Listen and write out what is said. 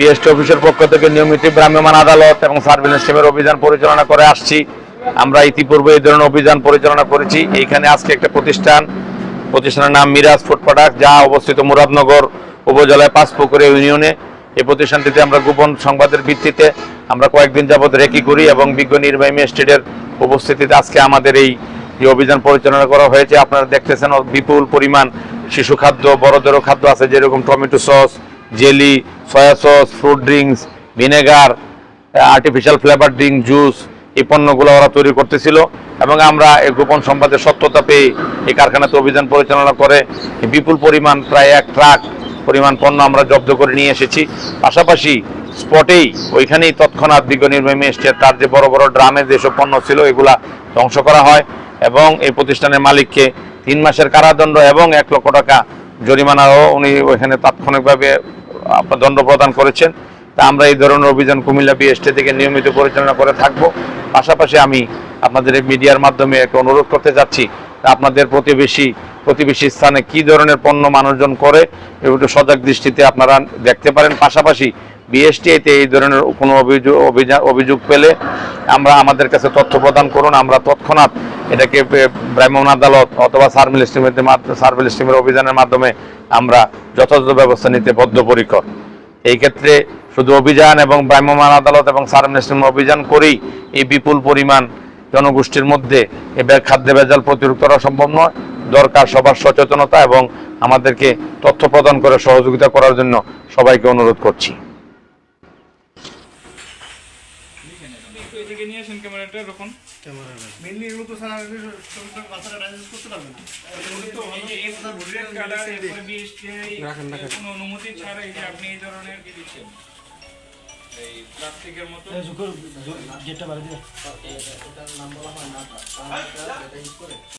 BST অফিসের পক্ষ থেকে নিয়মিত ভ্রাম্যমাণ আদালত এবং সার্ভিলেন্স টিমের অভিযান পরিচালনা করে আসছি। আমরা ইতিপূর্বে এই ধরনের অভিযান পরিচালনা করেছি। এইখানে আজকে একটা প্রতিষ্ঠান, প্রতিষ্ঠানের নাম মিরাজ ফুড প্রোডাক্ট যা অবস্থিত মুরাদনগর উপজেলায় পাঁচপুকুরে ইউনিয়নে। এই প্রতিষ্ঠানটিতে আমরা গোপন সংবাদের ভিত্তিতে আমরা কয়েকদিন যাবৎ রেকি করি এবং বিজ্ঞ নির্বাহী ম্যাজিস্ট্রেটের উপস্থিতিতে আজকে আমাদের এই যে অভিযান পরিচালনা করা হয়েছে, আপনারা দেখতেছেন বিপুল পরিমাণ শিশু খাদ্য বড়দেরও খাদ্য আছে, যেরকম tomato sauce jelly soya sauce fruit drinks vinegar artificial flavour drink juice এই পণ্যগুলো ওরা তৈরি করতেছিল এবং আমরা এই গোপন সম্বাদের সত্যতা পেয়ে এই কারখানাতে অভিযান পরিচালনা করে বিপুল পরিমাণ, প্রায় এক ট্রাক পরিমাণ পণ্য আমরা জব্দ করে নিয়ে এসেছি। পাশাপাশি স্পটেই ওইখানেই তৎক্ষণাৎ বিজ্ঞ নির্বাহী ম্যাজিস্ট্রেট তার যে বড় বড় ড্রামে যেসব পণ্য ছিল, এগুলা ধ্বংস করা হয় এবং এই প্রতিষ্ঠানের মালিককে তিন মাসের কারাদণ্ড এবং এক লক্ষ টাকা জরিমানাও উনি ওইখানে তাৎক্ষণিকভাবে দণ্ড প্রদান করেছেন। তা আমরা এই ধরনের অভিযান কুমিল্লা বিএসটি থেকে নিয়মিত পরিচালনা করে থাকব। পাশাপাশি আমি আপনাদের মিডিয়ার মাধ্যমে একটা অনুরোধ করতে যাচ্ছি আপনাদের প্রতিবেশী প্রতিবেশী স্থানে কি ধরনের পণ্য মানুষজন করে, একটু সজাগ দৃষ্টিতে আপনারা দেখতে পারেন। পাশাপাশি বিএসটিআইতে এই ধরনের কোনো অভিযোগ অভিযোগ পেলে আমরা আমাদের কাছে তথ্য প্রদান করুন। আমরা তৎক্ষণাৎ এটাকে ভ্রাম্যমাণ আদালত অথবা সার্ভিল স্টিমের সার্ভিল স্টিমের অভিযানের মাধ্যমে আমরা যথাযথ ব্যবস্থা নিতে বদ্ধপরিকর। এই ক্ষেত্রে শুধু অভিযান এবং ভ্রাম্যমাণ আদালত এবং সার্ভিল স্টিম অভিযান করেই এই বিপুল পরিমাণ জনগোষ্ঠীর মধ্যে এ খাদ্যে ভেজাল প্রতিরোধ করা সম্ভব নয়। দরকার সবার সচেতনতা এবং আমাদেরকে তথ্য প্রদান করে সহযোগিতা করার জন্য সবাইকে অনুরোধ করছি। একটু এদিকে নিয়ে আসেন ক্যামেরাটা এরকম মেনলি এগুলো তো স্যার শ্রমিকরা বাচ্চারা ডাইজেস্ট করতে পারবে না। তো এই যে এই রেড কালার এরপরে বিএসটিআই কোনো অনুমতি ছাড়াই যে আপনি এই ধরনের কি দিচ্ছেন? এই প্লাস্টিকের মতো। গেটটা বাড়ি দিয়ে